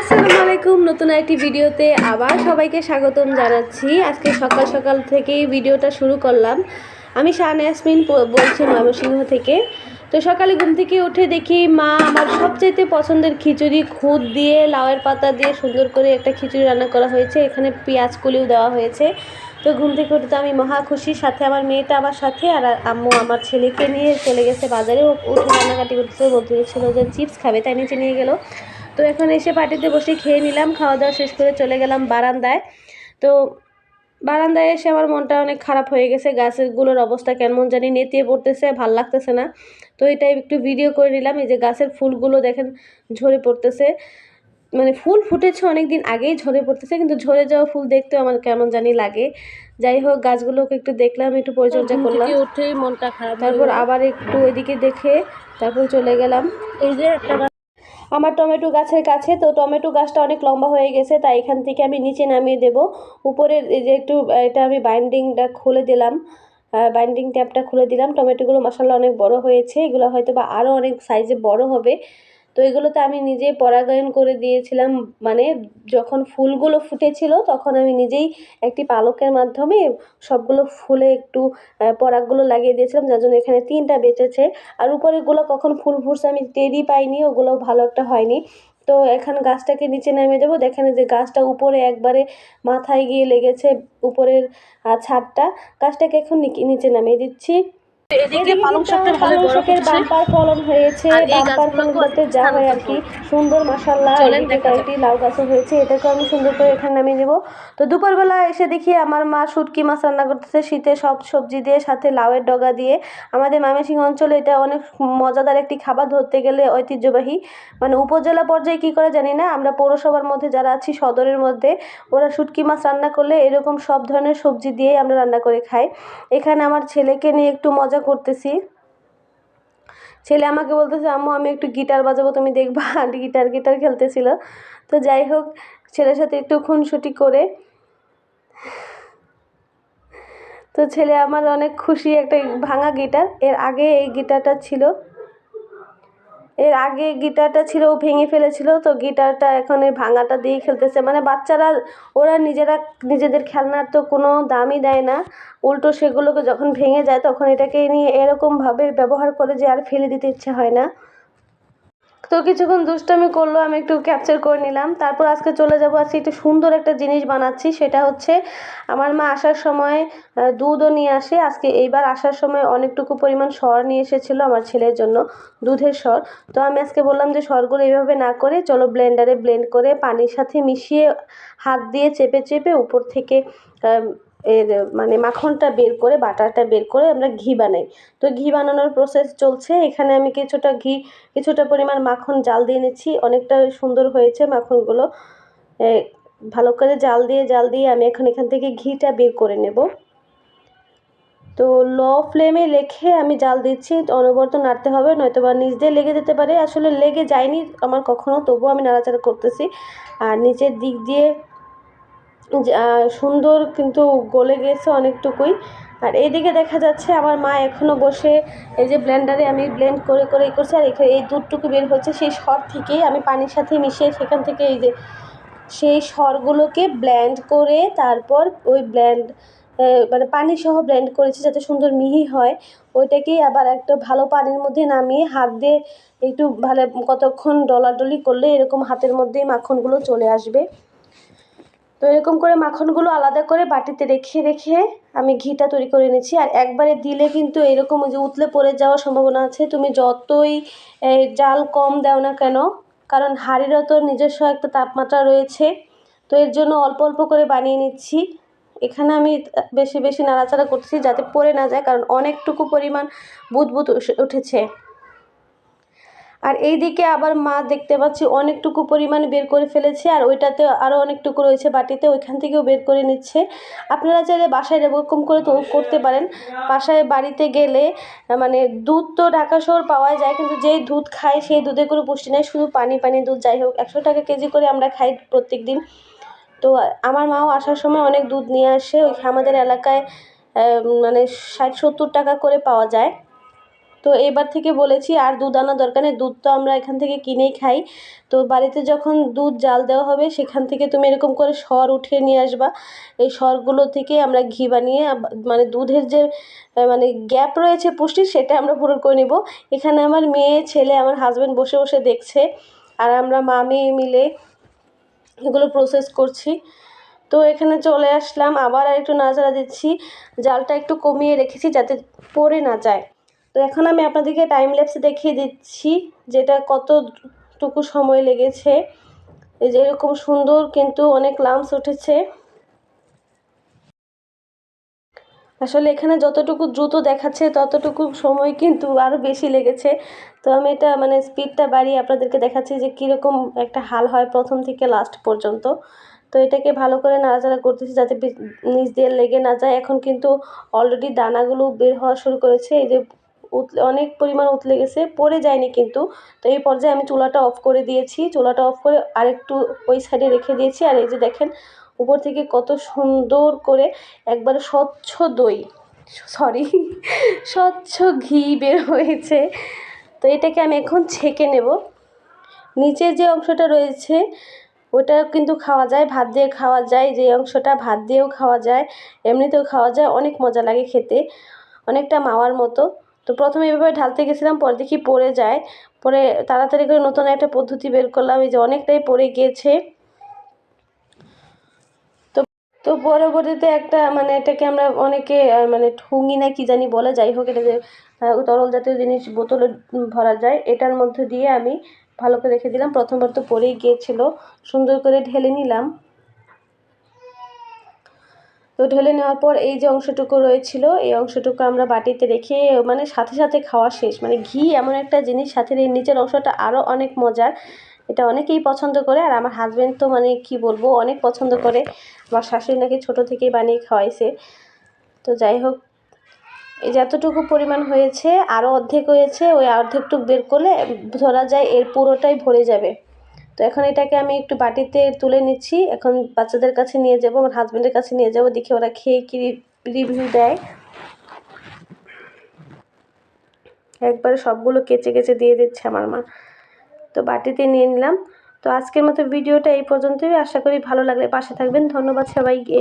আসসালামু আলাইকুম, নতুন একটি ভিডিওতে আবার সবাইকে স্বাগতম জানাচ্ছি। আজকে সকাল সকাল থেকেই ভিডিওটা শুরু করলাম। আমি শাহান ইয়াসমিন বলছি ময়মনসিংহ থেকে। তো সকালে ঘুম থেকে উঠে দেখি মা আমার সবচাইতে পছন্দের খিচুড়ি খুদ দিয়ে, লাউয়ের পাতা দিয়ে সুন্দর করে একটা খিচুড়ি রান্না করা হয়েছে। এখানে পেঁয়াজ কলিও দেওয়া হয়েছে। তো ঘুম থেকে উঠে তো আমি মহা খুশি। সাথে আমার মেয়েটা আমার সাথে আর আম্মু আমার ছেলেকে নিয়ে চলে গেছে বাজারে। উঠে রান্নাকাটি করতে বলতে ছিল যে, চিপস খাবে। তাই নিচে নিয়ে গেলো। তো এখন এসে পার্টিতে বসে খেয়ে নিলাম খাওয়া দাওয়া শেষ করে চলে গেলাম বারান্দায়। তো বারান্দায় এসে আমার মনটা অনেক খারাপ হয়ে গেছে গাছগুলোর অবস্থা কেমন জানি নেতিয়ে পড়তেছে ভালো লাগতেছে না। তো এটা একটু ভিডিও করে নিলাম এই যে গাছের ফুলগুলো দেখেন ঝরে পড়তেছে। মানে ফুল ফুটেছে অনেক দিন আগেই ঝরে পড়তেছে কিন্তু ঝরে যাওয়া ফুল দেখতেও আমার কেমন জানি লাগে। যাই হোক গাছগুলোকে একটু দেখলাম একটু পরিচর্যা করলাম। উঠেই মনটা খারাপ তারপর আবার একটু এদিকে দেখে তারপর চলে গেলাম। এই যে একটা আমার টমেটো গাছের কাছে, তো টমেটো গাছটা অনেক লম্বা হয়ে গেছে, তাই এখান থেকে আমি নিচে নামিয়ে দেব। উপরের যে একটু, এটা আমি বাইন্ডিংটা খুলে দিলাম। বাইন্ডিং ট্যাপটা খুলে দিলাম। টমেটোগুলো মশালা অনেক বড় হয়েছে। এগুলো হয়তো বা আরও অনেক সাইজে বড় হবে। তো এগুলোতে আমি নিজে পরাগায়ন করে দিয়েছিলাম। মানে যখন ফুলগুলো ফুটেছিল, তখন আমি নিজেই একটি পালকের মাধ্যমে সবগুলো ফুলে একটু পরাগগুলো লাগিয়ে দিয়েছিলাম, যার জন্য এখানে তিনটা বেঁচেছে। আর উপরেরগুলো কখন ফুল ফুটছে আমি টেরই পাইনি, ওগুলো ভালো একটা হয়নি। তো এখন গাছটাকে নিচে নামিয়ে দেবো। দেখেন যে গাছটা উপরে একবারে মাথায় গিয়ে লেগেছে, উপরের ছাদটা। গাছটাকে এখন নিচে নামিয়ে দিচ্ছি। এদিকে পালং শাকটা ভালো বড় শাকের বাম্পার ফলন হয়েছে বাম্পার গাছগুলো ফলনগুলোতে যা হয় আর কি সুন্দর মাসাল্লাহ এদিকে কয়েকটি লাউ গাছও হয়েছে এটাকে আমি সুন্দর করে এখানে নামিয়ে তো দুপুরবেলা এসে দেখি আমার মা শুটকি মাছ রান্না করতেছে শীতে সব সবজি দিয়ে সাথে লাউয়ের ডগা দিয়ে। আমাদের মামেসিং অঞ্চলে এটা অনেক মজাদার একটি খাবার ধরতে গেলে ঐতিহ্যবাহী। মানে উপজেলা পর্যায়ে কি করে জানি না আমরা পৌরসভার মধ্যে যারা আছি সদরের মধ্যে ওরা শুটকি মাছ রান্না করলে এরকম সব ধরনের সবজি দিয়ে আমরা রান্না করে খাই। এখানে আমার ছেলেকে নিয়ে একটু মজা করতেছি। ছেলে আমাকে বলতেছে, আম্মু, আমি একটু গিটার বাজাবো, তুমি দেখবা? আর গিটার গিটার খেলতেছিল। তো যাই হোক, ছেলের সাথে একটু খুনসুটি করে তো ছেলে আমার অনেক খুশি একটা ভাঙা গিটার। এর আগে এই গিটারটা ছিল। এর আগে গিটারটা ছিল, ও ভেঙে ফেলেছিল, তো গিটারটা এখন এই ভাঙাটা দিয়ে খেলতেছে। মানে বাচ্চারা, ওরা নিজেরা, নিজেদের খেলনার তো কোনো দামই দেয় না। উল্টো সেগুলোকে যখন ভেঙে যায়, তখন এটাকে নিয়ে এরকমভাবে ব্যবহার করে যে আর ফেলে দিতে ইচ্ছে হয় না। তো কিছুক্ষণ দুষ্টামি করল, আমি একটু ক্যাপচার করে নিলাম। তারপর আজকে চলে যাব, আজকে একটু সুন্দর একটা জিনিস বানাচ্ছি, সেটা হচ্ছে আমার মা আসার সময় দুধও নিয়ে আসে। আজকে এইবার আসার সময় অনেকটুকু পরিমাণ সর নিয়ে এসেছিল আমার ছেলের জন্য, দুধের সর। তো আমি আজকে বললাম যে সরগুলো এইভাবে না করে চলো ব্লেন্ডারে ব্লেন্ড করে পানির সাথে মিশিয়ে হাত দিয়ে চেপে চেপে উপর থেকে এর মানে মাখনটা বের করে, বাটারটা বের করে আমরা ঘি বানাই। তো ঘি বানানোর প্রসেস চলছে। এখানে আমি কিছুটা ঘি, কিছুটা পরিমাণ মাখন জাল দিয়ে নিচ্ছি। অনেকটা সুন্দর হয়েছে মাখনগুলো। ভালো করে জাল দিয়ে জাল দিয়ে আমি এখন এখান থেকে ঘিটা বের করে নেব। তো লো ফ্লেমে লেখে আমি জাল দিচ্ছি। অনবরত নাড়তে হবে নয়তো বা নিচ দিয়ে লেগে যেতে পারে। আসলে লেগে যায়নি আমার কখনো, তবুও আমি নাড়াচাড়া করতেছি। আর নিচের দিক দিয়ে সুন্দর কিন্তু গলে গেছে অনেকটুকুই। আর এইদিকে দেখা যাচ্ছে আমার মা এখনও বসে এই যে ব্লেন্ডারে আমি ব্লেন্ড করে করে এই করছি, আর এই দুধটুকু বের হচ্ছে, সেই সর থেকেই আমি পানির সাথে মিশিয়ে সেখান থেকে এই যে সেই সরগুলোকে ব্লেন্ড করে তারপর ওই ব্লেন্ড মানে পানি সহ ব্লেন্ড করেছি যাতে সুন্দর মিহি হয়। ওইটাকেই আবার একটা ভালো পানির মধ্যে নামিয়ে হাত দিয়ে একটু ভালো কতক্ষণ ডলাডলি করলে এরকম হাতের মধ্যেই মাখনগুলো চলে আসবে। তো এরকম করে মাখনগুলো আলাদা করে বাটিতে রেখে রেখে আমি ঘিটা তৈরি করে নিচ্ছি আর একবারে দিলে কিন্তু এরকম যে উতলে পড়ে যাওয়ার সম্ভাবনা আছে। তুমি যতই জাল কম দাও না কেন, কারণ হাঁড়িরও তো নিজস্ব একটা তাপমাত্রা রয়েছে। তো এর জন্য অল্প অল্প করে বানিয়ে নিচ্ছি। এখানে আমি বেশি বেশি নাড়াচাড়া করছি যাতে পড়ে না যায়, কারণ অনেকটুকু পরিমাণ বুদবুদ উঠে- উঠেছে। আর এই দিকে আবার মা দেখতে পাচ্ছি অনেকটুকু পরিমাণ বের করে ফেলেছে আর ওইটাতে আরও অনেকটুকু রয়েছে বাটিতে, ওইখান থেকেও বের করে নিচ্ছে। আপনারা চাইলে বাসায় এরকম করে তো করতে পারেন। বাসায় বাড়িতে গেলে মানে দুধ তো ঢাকা শহর পাওয়া যায়, কিন্তু যেই দুধ খায় সেই দুধে কোনো পুষ্টি নেই, শুধু পানি পানি দুধ যাই হোক। একশো টাকা কেজি করে আমরা খাই প্রত্যেক দিন তো আমার মাও আসার সময় অনেক দুধ নিয়ে আসে। ওই আমাদের এলাকায় মানে ষাট সত্তর টাকা করে পাওয়া যায়। তো এবার থেকে বলেছি, আর দুধ আনার দরকার নেই, দুধ তো আমরা এখান থেকে কিনেই খাই। তো বাড়িতে যখন দুধ জাল দেওয়া হবে, সেখান থেকে তুমি এরকম করে সর উঠিয়ে নিয়ে আসবা। এই সরগুলো থেকে আমরা ঘি বানিয়ে মানে দুধের যে মানে গ্যাপ রয়েছে পুষ্টির, সেটা আমরা পূরণ করে নিব। এখানে আমার মেয়ে, ছেলে, আমার হাজব্যান্ড বসে বসে দেখছে, আর আমরা মা মেয়ে মিলে এগুলো প্রসেস করছি। তো এখানে চলে আসলাম, আবার আর একটু নাড়াচাড়া দিচ্ছি, জালটা একটু কমিয়ে রেখেছি যাতে পড়ে না যায়। তো এখন আমি আপনাদেরকে টাইম ল্যাপসে দেখিয়ে দিচ্ছি যেটা কতটুকু সময় লেগেছে। এই যে এরকম সুন্দর কিন্তু অনেক লামস উঠেছে। আসলে এখানে যতটুকু দ্রুত দেখাচ্ছে, ততটুকু সময় কিন্তু আরও বেশি লেগেছে। তো আমি এটা মানে স্পিডটা বাড়িয়ে আপনাদেরকে দেখাচ্ছি যে কীরকম একটা হাল হয় প্রথম থেকে লাস্ট পর্যন্ত। তো এটাকে ভালো করে নাড়াচাড়া করতেছি যাতে নিচ দিয়ে লেগে না যায়। এখন কিন্তু অলরেডি দানাগুলো বের হওয়া শুরু করেছে। এই যে অনেক পরিমাণ উতলে গেছে, পড়ে যায়নি কিন্তু। তো এই পর্যায়ে আমি চুলাটা অফ করে দিয়েছি। চুলাটা অফ করে আরেকটু ওই সাইডে রেখে দিয়েছি। আর এই যে দেখেন, উপর থেকে কত সুন্দর করে একবারে স্বচ্ছ দই সরি স্বচ্ছ ঘি বের হয়েছে। তো এটাকে আমি এখন ছেঁকে নেব। নিচে যে অংশটা রয়েছে ওটা কিন্তু খাওয়া যায়, ভাত দিয়ে খাওয়া যায়, যে অংশটা ভাত দিয়েও খাওয়া যায়, এমনিতেও খাওয়া যায়, অনেক মজা লাগে খেতে, অনেকটা মাওয়ার মতো। তো প্রথমে এভাবে ঢালতে গেছিলাম, পরে দেখি পড়ে যায়। পরে তাড়াতাড়ি করে নতুন একটা পদ্ধতি বের করলাম, এই যে অনেকটাই পড়ে গিয়েছে তো পরবর্তীতে একটা মানে এটাকে আমরা অনেকে মানে ঠুঙ্গি না কি জানি বলে, যাই হোক এটা যে তরল জাতীয় জিনিস বোতলে ভরা যায়। এটার মধ্যে দিয়ে আমি ভালো করে রেখে দিলাম। প্রথমবার তো পরেই গিয়েছিল সুন্দর করে ঢেলে নিলাম। তো ঢেলে নেওয়ার পর এই যে অংশটুকু রয়েছিল, এই অংশটুকু আমরা বাটিতে রেখে মানে সাথে সাথে খাওয়া শেষ। মানে ঘি এমন একটা জিনিস সাথে এই নিচের অংশটা আরও অনেক মজার। এটা অনেকেই পছন্দ করে আর আমার হাজব্যান্ড তো মানে কি বলব, অনেক পছন্দ করে। আমার শাশুড়ি নাকি ছোটো থেকেই বানিয়ে খাওয়াইছে। তো যাই হোক, এই যতটুকু পরিমাণ হয়েছে আরও অর্ধেক হয়েছে, ওই অর্ধেকটুকু বের করলে ধরা যায় এর পুরোটাই ভরে যাবে। তো এখন এটাকে আমি একটু বাটিতে তুলে নিচ্ছি। এখন বাচ্চাদের কাছে নিয়ে যাব, আমার হাজব্যান্ডের কাছে নিয়ে যাব, দেখি ওরা খেয়ে কি রিভিউ দেয়। একবারে সবগুলো কেচে কেচে দিয়ে দিচ্ছে আমার মা। তো বাটিতে নিয়ে নিলাম। তো আজকের মতো ভিডিওটা এই পর্যন্তই। আশা করি ভালো লাগলে পাশে থাকবেন। ধন্যবাদ সবাইকে।